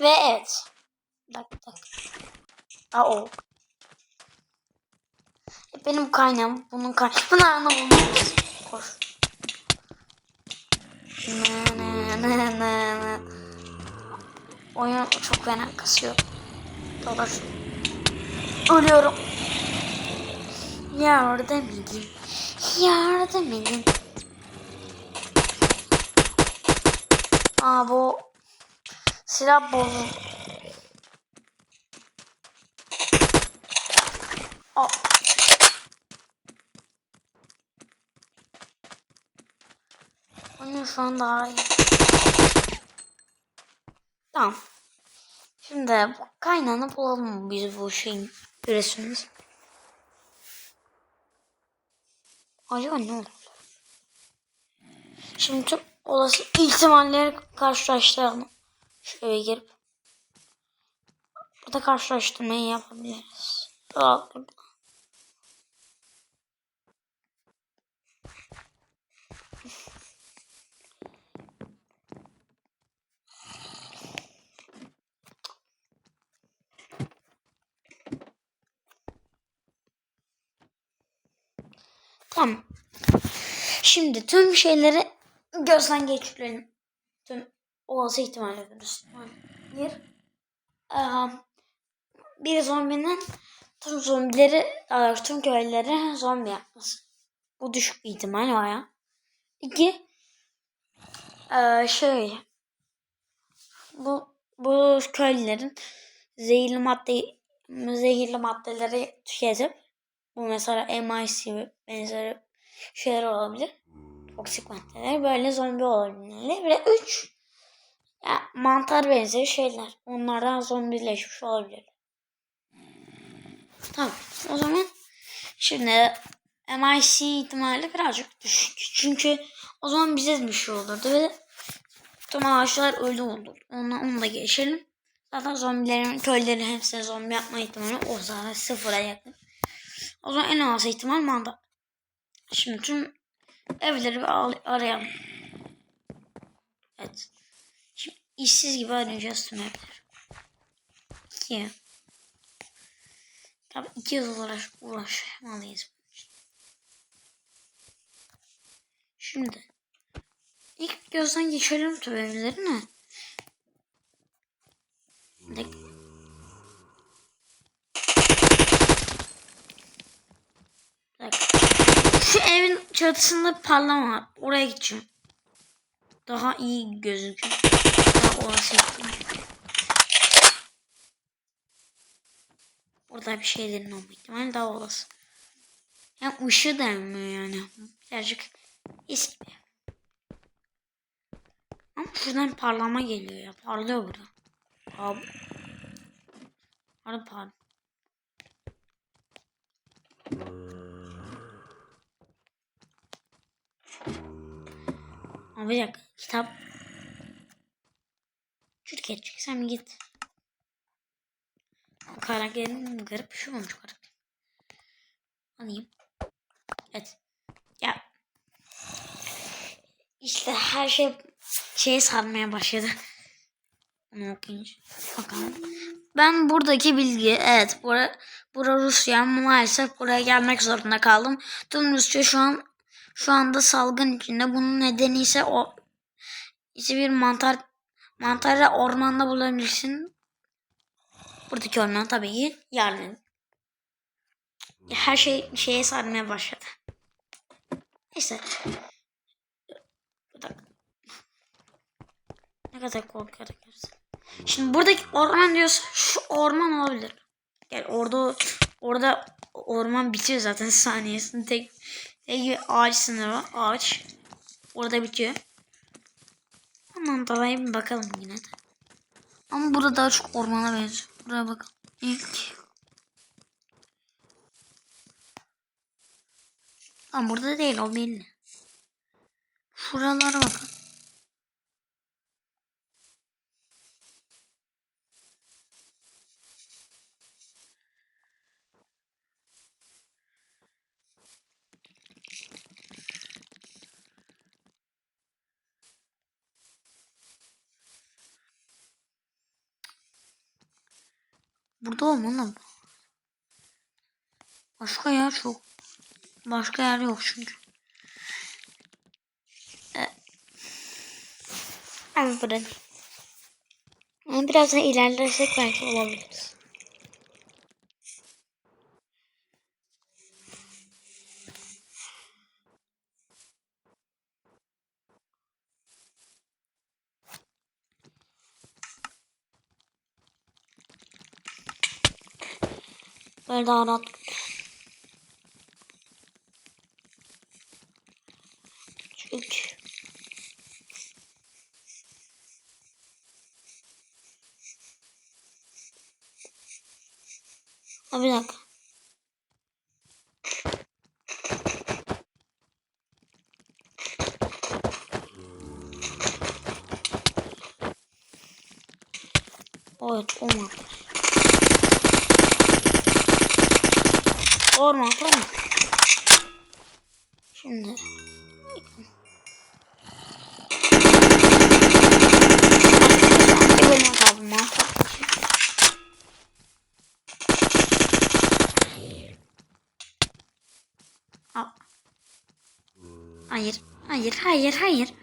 Ve evet. Bak bak. Aa o. Benim kaynağım. Bunun kaynağım. Bunun anlamı bulmalıyız. Koş. Na, na, na, na, na. Oyun çok fena kasıyor. Dolar. Ölüyorum. Yardım edin. Yardım edin. Aa bu silah bozuldu. Aa. Oyun şu an daha iyi. Tamam. Şimdi kaynağını bulalım biz bu şeyin üresimiz. Acaba ne olur? Şimdi tüm olası ihtimalleri karşılaştıralım. Şöyle girip burada karşılaştırmayı yapabiliriz. Rahatlıkla. Tamam. Şimdi tüm şeyleri gözden geçirelim. Tüm olası ihtimalleri gösterelim. Ee, bir zombinin tüm zombileri, tüm köylüleri zombi yapması. Bu düşük bir ihtimal var ya. İki, şey, bu, bu köylülerin zehirli madde zehirli maddeleri tüketip bu mesela MIC ve benzeri şeyler olabilir. Toksik maddeler. Böyle zombi olabilirler. Ve üç ya, mantar benzeri şeyler. Onlardan zombileşmiş olabilir. Tamam. O zaman şimdi MIC ihtimali birazcık düşük. Çünkü o zaman bize bir şey olurdu ve tüm ağaçlar ölü olur. Onu, onu da geçelim. Zaten zombilerin, köylerin hepsine zombi yapma ihtimali o zaten sıfıra yakın. O zaman en az ihtimal manda. Şimdi tüm evleri bir al- arayalım. Evet. İşsiz gibi arayacağız tüm. İki. Tabii iki yıl uğraş, uğraşmalıyız. Şimdi ilk gözden geçelim tüm evleri ne? Bir dakika. Bir dakika. Şu evin çatısında parlama var. Oraya gideceğim. Daha iyi gözüküyor. Orada bir şeylerin olma ihtimali daha olası. Yani ışığı da yanmıyor yani. Birazcık eski bir. Ama şuradan parlama geliyor ya. Parlıyor burada. Abi. Harbi parlıyor. Ama bir dakika. Kitap. Sen bir git. Karakterin garip bir şey olmuş karakter. Alayım. Evet. Ya. İşte her şey şeye sarmaya başladı. Onu okuyunca. Bakalım. Ben buradaki bilgi, evet bura, bura Rusya maalesef buraya gelmek zorunda kaldım. Tüm Rusya şu an şu anda salgın içinde. Bunun nedeni ise o ise bir mantar mantarı ormanda bulabilirsin. Buradaki orman tabii ki yarın. Her şey şeye sarmaya başladı. Neyse. Ne kadar korkarak görürsün. Şimdi buradaki orman diyorsa şu orman olabilir. Yani orada orada orman bitiyor zaten saniyesinde tek tek bir ağaç sınırı var. Ağaç. Orada bitiyor. Aman dolayı bir bakalım yine de. Ama burada daha çok ormana benziyor. Buraya bakalım. İlk. Ama burada değil o belli. Şuralara bakın. Burada olmalı. Başka yer çok. Başka yer yok çünkü. Ee, Ben burada. Yani biraz daha ilerlersek belki olabiliriz. Böyle daha rahat. Küçük. Ha bir dakika. Evet olmadı. Olmadı mı? Şimdi. Hayır, hayır, hayır, hayır.